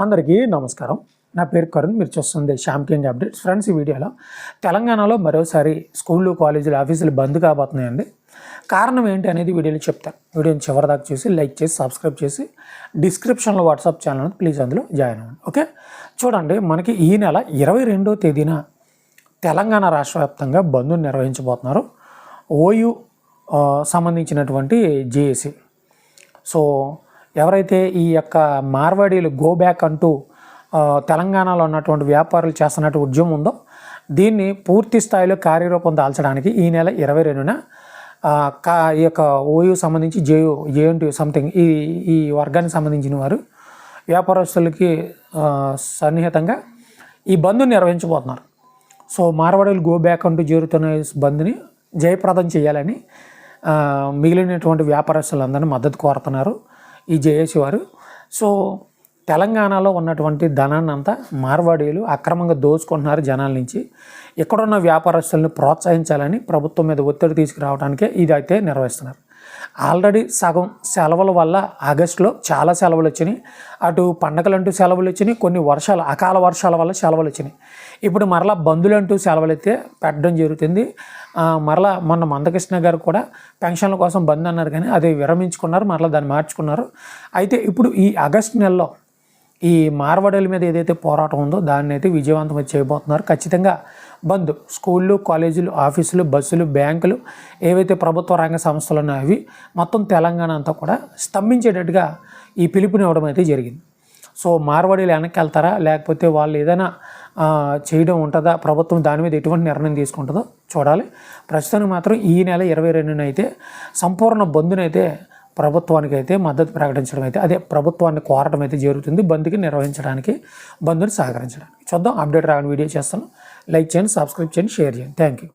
అందరికీ నమస్కారం. నా పేరు కరుణ్ మీరు చూస్తుంది శ్యామ్ కింగ్ అప్డేట్స్. ఫ్రెండ్స్ ఈ వీడియోలో తెలంగాణలో మరోసారి స్కూళ్ళు కాలేజీలు ఆఫీసులు బంద్ కాబోతున్నాయండి. కారణం ఏంటి అనేది వీడియోలో చెప్తాను. వీడియోని చివరిదాకా చూసి లైక్ చేసి సబ్స్క్రైబ్ చేసి డిస్క్రిప్షన్లో వాట్సాప్ ఛానల్ ప్లీజ్ అందులో జాయిన్ అవ్వండి. ఓకే? చూడండి మనకి ఈ నెల ఇరవై రెండో తేదీన తెలంగాణ రాష్ట్ర వ్యాప్తంగా బంద్ను నిర్వహించబోతున్నారు. ఓయూ సంబంధించినటువంటి జేఏసీ. సో ఎవరైతే ఈ యొక్క మార్వాడీలు గో బ్యాక్ అంటూ తెలంగాణలో ఉన్నటువంటి వ్యాపారులు చేస్తున్నట్టు ఉద్యమం ఉందో దీన్ని పూర్తి స్థాయిలో కార్యరూపం దాల్చడానికి ఈ నెల ఇరవై రెండున కా ఈ యొక్క ఓయూ సంబంధించి జేయూ జేఎన్టీ సంథింగ్ ఈ ఈ వర్గానికి సంబంధించిన వారు వ్యాపారస్తులకి సన్నిహితంగా ఈ బంద్ని నిర్వహించబోతున్నారు. సో మార్వాడీలు గో బ్యాక్ అంటూ జరుగుతున్న బంద్ని జయప్రదం చేయాలని మిగిలినటువంటి వ్యాపారస్తులందరినీ మద్దతు కోరుతున్నారు. ఈ జేఏసీ వారు. సో తెలంగాణలో ఉన్నటువంటి ధనాన్ని అంతా మార్వాడీలు అక్రమంగా దోచుకుంటున్నారు జనాల నుంచి. ఇక్కడున్న వ్యాపారస్తులను ప్రోత్సహించాలని ప్రభుత్వం మీద ఒత్తిడి తీసుకురావడానికే ఇది అయితే నిర్వహిస్తున్నారు. ఆల్రెడీ సగం సెలవుల వల్ల ఆగస్టులో చాలా సెలవులు వచ్చినాయి. అటు పండగలంటూ సెలవులు వచ్చినాయి. కొన్ని వర్షాలు అకాల వర్షాల వల్ల సెలవులు వచ్చినాయి. ఇప్పుడు మరలా బంధులంటూ సెలవులు అయితే పెట్టడం జరుగుతుంది. మరలా మొన్న మందకృష్ణ గారు కూడా పెన్షన్ల కోసం బంద్ అన్నారు కానీ అది విరమించుకున్నారు మరలా దాన్ని మార్చుకున్నారు. అయితే ఇప్పుడు ఈ ఆగస్టు నెలలో ఈ మార్వడల మీద ఏదైతే పోరాటం ఉందో దాన్ని అయితే విజయవంతం చేయబోతున్నారు. ఖచ్చితంగా బంద్ స్కూళ్ళు కాలేజీలు ఆఫీసులు బస్సులు బ్యాంకులు ఏవైతే ప్రభుత్వ రంగ సంస్థలు ఉన్నాయో అవి మొత్తం తెలంగాణ అంతా కూడా స్తంభించేటట్టుగా ఈ పిలుపునివ్వడం అయితే జరిగింది. సో మార్వాడీలు వెనక్కి వెళ్తారా? లేకపోతే వాళ్ళు ఏదైనా చేయడం ఉంటుందా? ప్రభుత్వం దాని మీద ఎటువంటి నిర్ణయం తీసుకుంటుందో చూడాలి. ప్రస్తుతానికి మాత్రం ఈ నెల ఇరవై రెండున అయితే సంపూర్ణ బంధునైతే ప్రభుత్వానికి అయితే మద్దతు ప్రకటించడం అయితే అదే ప్రభుత్వాన్ని కోరడం అయితే జరుగుతుంది. బంద్కి నిర్వహించడానికి బంద్ని సహకరించడానికి. చూద్దాం అప్డేట్ రాని వీడియో చేస్తాను. లైక్ చేయండి సబ్స్క్రైబ్ చేయండి షేర్ చేయండి. Thank you.